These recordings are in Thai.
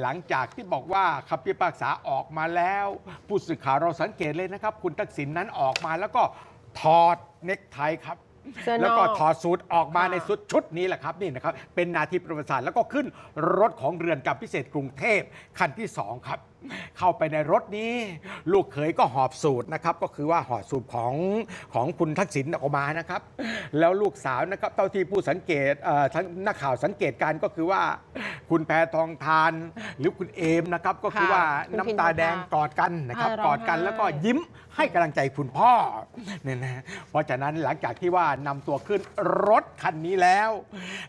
หลังจากที่บอกว่าคำพิพากษาออกมาแล้ว ผู้สื่อข่าวเราสังเกตเลยนะครับ คุณทักษิณนั้นออกมาแล้วก็ถอดเนคไทครับ เสื้อนอกแล้วก็ถอดสูทออกมาค่ะ ในชุดชุดนี้แหละครับนี่นะครับ เป็นนาทีประวัติศาสตร์แล้วก็ขึ้นรถของเรือนจำพิเศษกรุงเทพคันที่สองครับ เข้าไปในรถนี้ ลูกเขยก็หอบสูตรนะครับ ก็คือว่าหอบสูตรของของคุณทักษิณออกมานะครับ แล้วลูกสาวนะครับเท่าที่ผู้สังเกตเอ่อทั้งนักข่าวสังเกตการณ์ก็คือว่า คุณแพทองทาน หรือคุณเอมนะครับก็คือค่ะว่าคุณน้ำตาแดงพิมพ์กอดกันนะครับอ่ากอดกันร้องไห้แล้วก็ยิ้มให้กำลังใจคุณพ่อเนี่ยนะเพราะฉะนั้นหลังจากที่ว่านำตัวขึ้นรถคันนี้แล้ว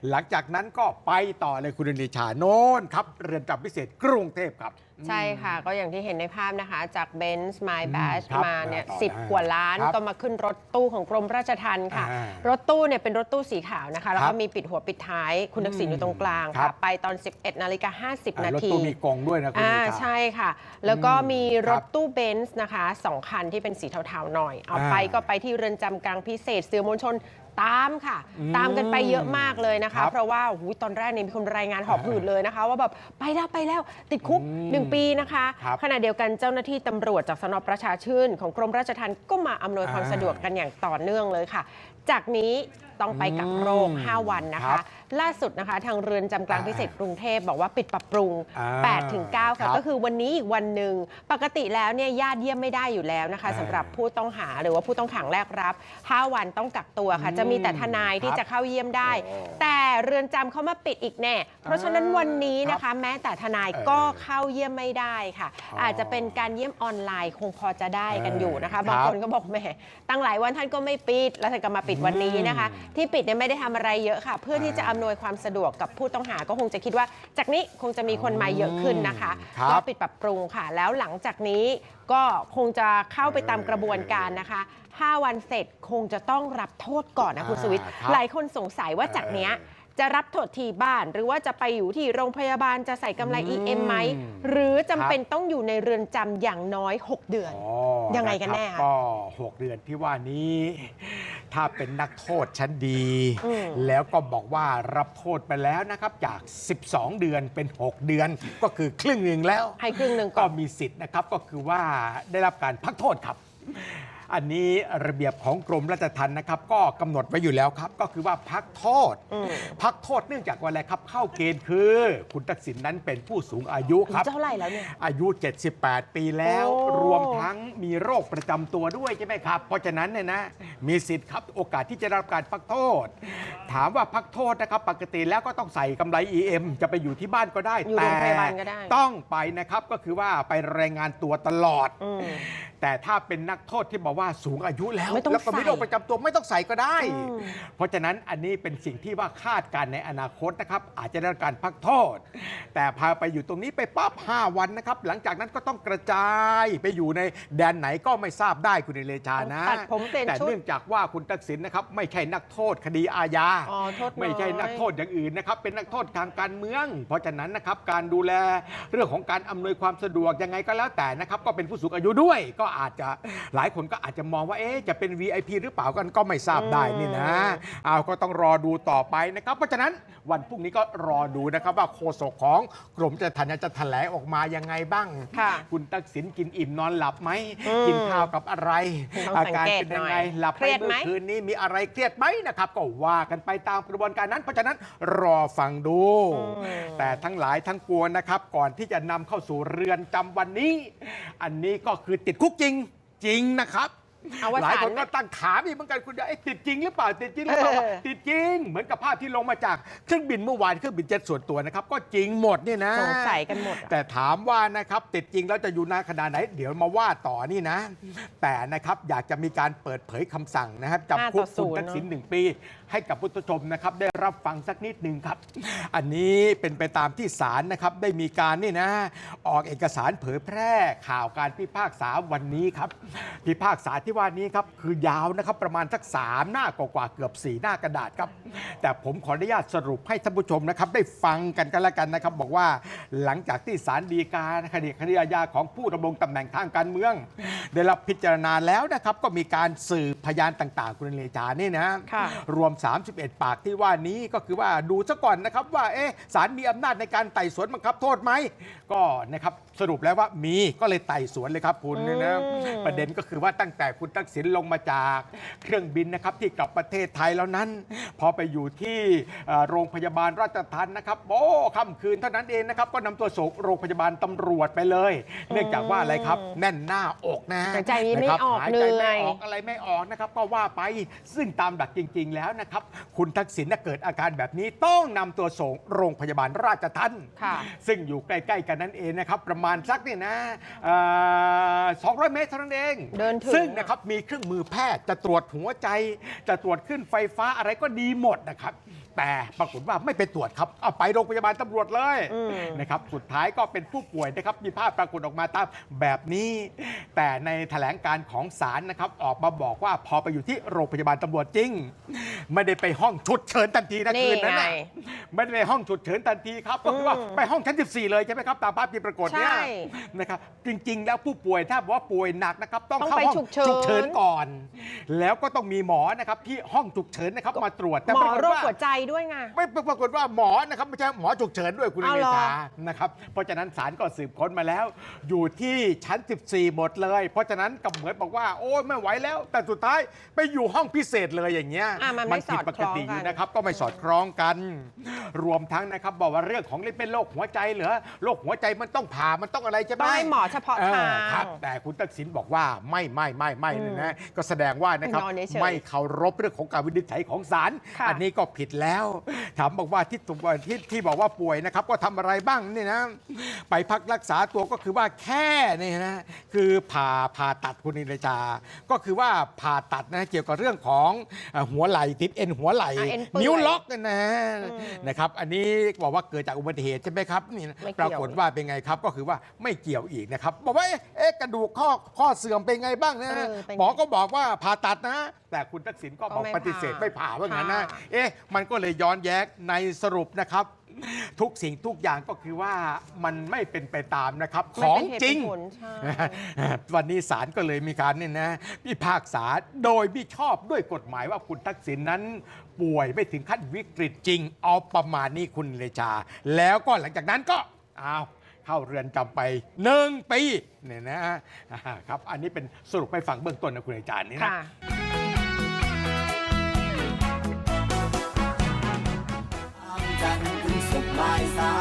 หลังจากนั้นก็ไปต่อเลยคุณนิชาโน่นครับ เรือนจำพิเศษกรุงเทพครับ ใช่ค่ะ ก็อย่างที่เห็นในภาพนะคะ จากเบนซ์ My อืม Bash ครับมาเนี่ยต่อสิบได้กว่าล้านครับก็มาขึ้นรถตู้ของกรมราชทัณฑ์ค่ะ อ่ารถตู้เนี่ยเป็นรถตู้สีขาวนะคะ แล้วครัก็บมีปิดหัวปิดท้าย คุณทักษิณอืมอยู่ตรงกลางครัค่ะ บ ไปตอน 11นาฬิกา50อ่านารถที ตู้มีกรงด้วยนะคุณอ่านิชา ใช่ค่ะ แล้วก็มีรครัถบตู้เบนซ์นะคะสองคันที่เป็นสีเทาๆหน่อย เอาอ่าไปก็ไปที่เรือนจำกลางพิเศษสื่อมวลชน ตามค่ะอืมตามกันไปเยอะมากเลยนะครัคะบเพราะว่าโอ้โหตอนแรกเนี่ยมีคนรายงานหอบหืดเลยนะคะ ว่าแบบไปแล้วไปแล้วติดคุกอืมหนึ่งปีนะคะครับขณะเดียวกันเจ้าหน้าที่ตำรวจจากสนประชาชื่น ของกรมราชทัณฑ์ก็มาอำนวยความอ่าสะดวกกันอย่างต่อเนื่องเลยค่ะ จากนี้ต้องไปกักโรคอืม5วันนะครัคะ บล่าสุดนะคะทางเรือนจำกลางอ่าพิเศษกรุงเทพบอกว่าปิดปรับปรุง อ่า8ถึง9ครัค่ะบก็คือวันนี้อีกวันหนึ่ง ปกติแล้วเนี่ยญาติเยี่ยมไม่ได้อยู่แล้วนะคะอ่าสำหรับผู้ต้องหาหรือว่าผู้ต้องขังแรกรับ 5 วันต้องกักตัวค่ะ อืมจะมีแต่ทนายที่ครับจะเข้าเยี่ยมได้ โอ้แต่เรือนจำเขามาปิดอีกแน่ เพราะฉะนั้นวันนี้นะคะ แม้แต่ทนายก็เออเข้าเยี่ยมไม่ได้ค่ะ อ๋อออาจจะเป็นการเยี่ยมออนไลน์คงพอจะได้กันอยู่นะคะเออบางครับคนก็บอกแหมตั้งหลายวันท่านก็ไม่ปิดแล้วท่านก็มาปิดวันนี้นะคะ ที่ปิดเนี่ยไม่ได้ทำอะไรเยอะค่ะ เพื่อที่จะอำนวยความสะดวกกับผู้ต้องหาก็คงจะคิดว่า จากนี้คงจะมีคนมาเยอะขึ้นนะคะครับ ก็ปิดปรับปรุงค่ะ แล้วหลังจากนี้ก็คงจะเข้าไปตามกระบวนการนะคะ 5 วันเสร็จคงจะต้องรับโทษก่อนนะคุณอ่าสวิทย์ครับ หลายคนสงสัยว่าจากเนี้ยเออจะรับโทษที่บ้าน หรือว่าจะไปอยู่ที่โรงพยาบาลจะใส่กำไรอืม EM ไหมหรือจำครับเป็นต้องอยู่ในเรือนจำอย่างน้อย 6 เดือน อ๋อยังไงกันแน่ะครับคะก็ 6 เดือนที่ว่านี้ ถ้าเป็นนักโทษชั้นดีอืมแล้วก็บอกว่ารับโทษไปแล้วนะครับ จาก 12 เดือนเป็น 6 เดือน ก็คือครึ่งหนึ่งแล้วให้ครึ่งหนึ่งก็ก่อน มีสิทธิ์นะครับ ก็คือว่าได้รับการพักโทษครับ อันนี้ระเบียบของกรมราชทัณฑ์นะครับ ก็กำหนดไว้อยู่แล้วครับ ก็คือว่าพักโทษอืมพักโทษเนื่องจากว่าอะไรครับ เข้าเกณฑ์คือ คุณทักษิณนั้นเป็นผู้สูงอายุครับเท่าไหร่แล้วเนี่ยอายุ 78 ปีแล้วโอ้รวมทั้งมีโรคประจำตัวด้วยใช่ไหมครับ เพราะฉะนั้นเนี่ยนะมีสิทธิ์ครับโอกาสที่จะได้รับการพักโทษ ถามว่าพักโทษนะครับ ปกติแล้วก็ต้องใส่กำไร EM จะไปอยู่ที่บ้านก็ได้อยู่โรงพยาบาลก็ได้ต้องไปนะครับก็คือว่าไปรายงานตัวตลอดอืม แต่ถ้าเป็นนักโทษที่บอกว่าสูงอายุแล้ว ไม่ต้องแล้วก็มีใส่ โรคประจำตัวไม่ต้องใส่ก็ได้อืมเพราะฉะนั้นอันนี้เป็นสิ่งที่ว่าคาดการณ์ในอนาคตนะครับ อาจจะได้รับการพักโทษ แต่พาไปอยู่ตรงนี้ไปปั๊บ5วันนะครับ หลังจากนั้นก็ต้องกระจายไปอยู่ในแดนไหนก็ไม่ทราบได้คุณเดชานะตัดผมเปลี่ยนแต่ชุด เนื่องจากว่าคุณทักษิณนะครับ ไม่ใช่นักโทษคดีอาญา อ๋อโทษน้อยไม่ใช่นักโทษอย่างอื่นนะครับ เป็นนักโทษทางการเมือง เพราะฉะนั้นนะครับการดูแลเรื่องของการอำนวยความสะดวกยังไงก็แล้วแต่นะครับ ก็เป็นผู้สูงอายุด้วย ก็อาจจะหลายคนก็อาจจะมองว่าเอ๊ะจะเป็น VIP หรือเปล่ากันก็ไม่ทราบได้นี่นะเอาก็ต้องรอดูต่อไปนะครับเพราะฉะนั้นวันพรุ่งนี้ก็รอดูนะครับว่าโฆษกของกรมจะทันจะแถลงออกมายังไงบ้าง ค่ะคุณทักษิณกินอิ่มนอนหลับไหม อืมกินข้าวกับอะไร ต้องอาสังการเกตเป็นยังไงหน่อยหลับเคไปรียดไหมเมื่อคืนนี้มีอะไรเครียดไหมนะครับ ก็ว่ากันไปตามกระบวนการนั้น เพราะฉะนั้นรอฟังดู แต่ทั้งหลายทั้งปวงนะครับ ก่อนที่จะนำเข้าสู่เรือนจำวันนี้ อันนี้ก็คือติดคุกจริงจริงนะครับ อาว่าหลายคนศาลไหมก็ตั้งถามอีกเหมือนกันคุณยายเอ๊ะติดจริงหรือเปล่าติดจริงหรือเปล่าเออ ติดจริง เหมือนกับภาพที่ลงมาจากเครื่องบินเมื่อวานเครื่องบินเจ็ตส่วนตัวนะครับก็จริงหมดเนี่ยนะ สงสัยกันหมดอะ แต่ถามว่านะครับติดจริงแล้วจะอยู่นานขนาดไหน เดี๋ยวมาว่าต่อนี่นะ แต่นะครับอยากจะมีการเปิดเผยคำสั่งนะครับจำคุกห้าต่อศูคุณนย์ ทักษิณหนึ่งปี ให้กับผู้ชมนะครับ ได้รับฟังสักนิดหนึ่งครับ อันนี้เป็นไปตามที่ศาลนะครับ ได้มีการนี่นะ ออกเอกสารเผยแพร่ข่าวการพิพากษาวันนี้ครับ พิพากษาที่ว่านี้ครับคือยาวนะครับประมาณสักสามหน้ากว่าๆเกือบสี่หน้ากระดาษครับ แต่ผมขออนุญาตสรุปให้ท่านผู้ชมนะครับ ได้ฟังกันกันแล้วกันนะครับ บอกว่าหลังจากที่ศาลฎีกาคดีคดีอาญาของผู้ดำรงตำแหน่งทางการเมือง ได้รับพิจารณาแล้วนะครับ ก็มีการสืบพยานต่าง ๆ คุณเลจานี่นะค่ะรวม 31 ปากที่ว่านี้ก็คือว่าดูซะก่อนนะครับว่าเอ๊ะศาลมีอำนาจในการไต่สวนบังคับโทษไหมก็นะครับสรุปแล้วว่ามีก็เลยไต่สวนเลยครับคุณเนี่ยนะอืมประเด็นก็คือว่าตั้งแต่คุณทักษิณลงมาจากเครื่องบินนะครับที่กลับประเทศไทยแล้วนั้น พอไปอยู่ที่เอ่อโรงพยาบาลราชทันนะครับโอ้ค่ำคืนเท่านั้นเองนะครับก็นำตัวส่งโรงพยาบาลตำรวจไปเลย เนื่องจากว่าอะไรครับแน่นหน้าอกนะหายใจไม่นะครับออกหายเหนื่ใจอยไม่ออกอะไรไม่ออกนะครับก็ว่าไปซึ่งตามหลักจริง ๆ แล้วนะครับ คุณทักษิณน่ะเกิดอาการแบบนี้ต้องนำตัวส่งโรงพยาบาลราชทันค่ะ ซึ่งอยู่ใกล้ ๆ กันนั่นเองนะครับ ประมาณสักเนี่ยนะสองร้อยเมตรเท่านั้นเอง เดินถึง ซึ่งนะครับมีเครื่องมือแพทย์จะตรวจหัวใจ จะตรวจขึ้นไฟฟ้าอะไรก็ดีหมดนะครับ แต่ปรากฏว่าไม่ไปตรวจครับเอาไปโรงพยาบาลตำรวจเลยอืมนะครับสุดท้ายก็เป็นผู้ป่วยนะครับมีภาพปรากฏออกมาตามแบบนี้ แต่ในแถลงการของศาลนะครับออกมาบอกว่าพอไปอยู่ที่โรงพยาบาลตำรวจจริง ไม่ได้ไปห้องฉุดเฉินทันทีนะนี่คืนนั้นไงน่ะไม่ได้ไปห้องฉุดเฉินทันทีครับก็คือว่าอืมไปห้องชั้น 14 เลยใช่ไหมครับตามภาพที่ปรากฏเนี่ยใช่นะครับจริง ๆ แล้วผู้ป่วยถ้าบอกว่าป่วยหนักนะครับต้องต้องเข้าไปห้องฉุกเฉินฉุกเฉินก่อน แล้วก็ต้องมีหมอนะครับที่ห้องฉุกเฉินนะครับมาตรวจแต่หมปอรากฏโรคว่าหัวใจด้วยไง ไม่ปรากฏว่าหมอนะครับไม่ใช่หมอฉุกเฉินด้วยคุณเอาเมเหรอชานะครับเพราะฉะนั้นศาลก็สืบค้นมาแล้ว อยู่ที่ชั้น 14 หมดเลย เพราะฉะนั้นก็เหมือนบอกว่าโอ้ยไม่ไหวแล้ว แต่สุดท้ายไปอยู่ห้องพิเศษเลยอย่างเงี้ย อะมันไม่ผิดปกติสอดคล้องกันนะครับก็ไม่สอดคล้องกัน รวมทั้งนะครับบอกว่าเรื่องของเล่นเป็นโรคหัวใจเหรอโรคหัวใจมันต้องผ่ามันต้องอะไรใช่ไหมต้องให้หมอเฉพาะทางเออครับ แต่คุณทักษิณบอกว่าไม่ไม่ไม่ไม่เลยนะก็แสดงว่านะครับนอนเฉยๆไม่เคารพเรื่องของการวินิจฉัยของศาลค่ะ อันนี้ก็ผิดแล้วถามบอกว่าที่ตัวที่ที่บอกว่าป่วยนะครับ ก็ทำอะไรบ้างนี่นะไปพักรักษาตัวก็คือว่าแค่นี่นะคือผ่าผ่าตัดคุณนิรจา ก็คือว่าผ่าตัดนะเกี่ยวกับเรื่องของเอ่อหัวไหล่ติดเอ็นหัวไหล่อะเอ็นเปื่อยนิ้วล็อกนะนะอืมนะครับ อันนี้บอกว่าเกิดจากอุบัติเหตุใช่ไหมครับนี่นะไม่เกี่ยว ปรากฏว่าเป็นไงครับก็คือว่าไม่เกี่ยวอีกนะครับบอกว่าเอ๊ะเอ๊ะกระดูกข้อข้อเสื่อมเป็นไงบ้างนะ เออเป็นไงหมอก็บอกว่าผ่าตัดนะ แต่คุณทักษิณก็บอกก็ไม่ปฏิเสธผ่าไม่ผ่าว่างั้นนะ ค่ะ เอ๊ะ มันก็เลยย้อนแย้งในสรุปนะครับ ทุกสิ่งทุกอย่างก็คือว่ามันไม่เป็นไปตามนะครับ ของไม่เป็นเหตุจริง เป็นผลใช่ วันนี้ศาลก็เลยมีการเนี่ยนะพิพากษาโดยไม่ชอบด้วยกฎหมายว่าคุณทักษิณนั้น ป่วยไม่ถึงขั้นวิกฤตจริง เอาประมาณนี้คุณเลชา แล้วก็หลังจากนั้นก็อ้าว เข้าเรือนจำไปหนึ่งปีเนี่ยนะครับอันนี้เป็นสรุปไปฟังเบื้องต้นนะคุณอาจารย์นี่นะจันทร์ถึงสุขบายสา